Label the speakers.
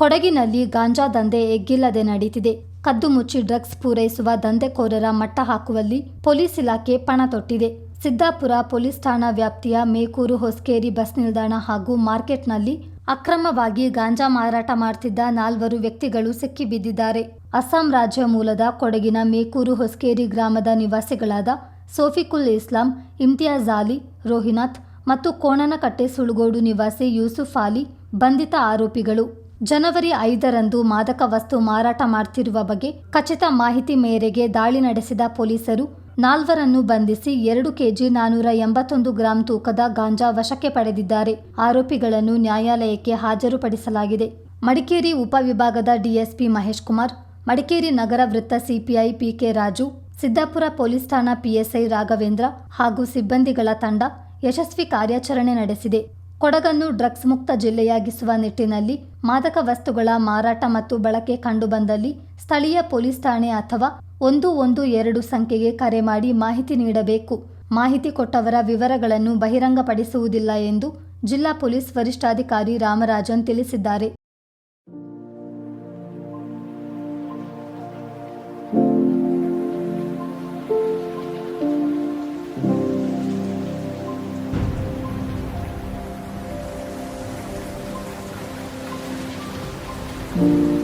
Speaker 1: ಕೊಡಗಿನಲ್ಲಿ ಗಾಂಜಾ ದಂಧೆ ಎಗ್ಗಿಲ್ಲದೆ ನಡೀತಿದೆ ಕದ್ದು ಮುಚ್ಚಿ ಡ್ರಗ್ಸ್ ಪೂರೈಸುವ ದಂಧೆಕೋರರ ಮಟ್ಟ ಹಾಕುವಲ್ಲಿ ಪೊಲೀಸ್ ಇಲಾಖೆ ಪಣ ತೊಟ್ಟಿದೆ. ಸಿದ್ದಾಪುರ ಪೊಲೀಸ್ ಠಾಣಾ ವ್ಯಾಪ್ತಿಯ ಮೇಕೂರು ಹೊಸಕೇರಿ ಬಸ್ ನಿಲ್ದಾಣ ಹಾಗೂ ಮಾರ್ಕೆಟ್ನಲ್ಲಿ ಅಕ್ರಮವಾಗಿ ಗಾಂಜಾ ಮಾರಾಟ ಮಾಡ್ತಿದ್ದ ನಾಲ್ವರು ವ್ಯಕ್ತಿಗಳು ಸಿಕ್ಕಿಬಿದ್ದಿದ್ದಾರೆ. ಅಸ್ಸಾಂ ರಾಜ್ಯ ಮೂಲದ ಕೊಡಗಿನ ಮೇಕೂರು ಹೊಸಕೇರಿ ಗ್ರಾಮದ ನಿವಾಸಿಗಳಾದ ಸೋಫಿಕುಲ್ ಇಸ್ಲಾಂ, ಇಮ್ತಿಯಾಜ್ ಅಲಿ, ರೋಹಿನಾಥ್ ಮತ್ತು ಕೋಣನಕಟ್ಟೆ ಸುಳುಗೋಡು ನಿವಾಸಿ ಯೂಸುಫ್ ಅಲಿ ಬಂಧಿತ ಆರೋಪಿಗಳು. ಜನವರಿ ಐದರಂದು ಮಾದಕ ವಸ್ತು ಮಾರಾಟ ಮಾಡ್ತಿರುವ ಬಗ್ಗೆ ಖಚಿತ ಮಾಹಿತಿ ಮೇರೆಗೆ ದಾಳಿ ನಡೆಸಿದ ಪೊಲೀಸರು, ನಾಲ್ವರನ್ನು ಬಂಧಿಸಿ ಎರಡು ಕೆಜಿ ನಾನೂರ ಎಂಬತ್ತೊಂದು ಗ್ರಾಂ ತೂಕದ ಗಾಂಜಾ ವಶಕ್ಕೆ ಪಡೆದಿದ್ದಾರೆ. ಆರೋಪಿಗಳನ್ನು ನ್ಯಾಯಾಲಯಕ್ಕೆ ಹಾಜರುಪಡಿಸಲಾಗಿದೆ. ಮಡಿಕೇರಿ ಉಪವಿಭಾಗದ ಡಿಎಸ್ಪಿ ಮಹೇಶ್ ಕುಮಾರ್, ಮಡಿಕೇರಿ ನಗರ ವೃತ್ತ CPI PK Raju, Siddapur police ಠಾಣಾ ಪಿಎಸ್ಐ ರಾಘವೇಂದ್ರ ಹಾಗೂ ಸಿಬ್ಬಂದಿಗಳ ತಂಡ ಯಶಸ್ವಿ ಕಾರ್ಯಾಚರಣೆ ನಡೆಸಿದೆ. ಕೊಡಗನ್ನು ಡ್ರಗ್ಸ್ ಮುಕ್ತ ಜಿಲ್ಲೆಯಾಗಿಸುವ ನಿಟ್ಟಿನಲ್ಲಿ ಮಾದಕ ವಸ್ತುಗಳ ಮಾರಾಟ ಮತ್ತು ಬಳಕೆ ಕಂಡುಬಂದಲ್ಲಿ ಸ್ಥಳೀಯ ಪೊಲೀಸ್ ಠಾಣೆ ಅಥವಾ ಒಂದು ಒಂದು ಎರಡು ಸಂಖ್ಯೆಗೆ ಕರೆ ಮಾಡಿ ಮಾಹಿತಿ ನೀಡಬೇಕು. ಮಾಹಿತಿ ಕೊಟ್ಟವರ ವಿವರಗಳನ್ನು ಬಹಿರಂಗಪಡಿಸುವುದಿಲ್ಲ ಎಂದು ಜಿಲ್ಲಾ ಪೊಲೀಸ್ ವರಿಷ್ಠಾಧಿಕಾರಿ ರಾಮರಾಜನ್ ತಿಳಿಸಿದ್ದಾರೆ. Thank you.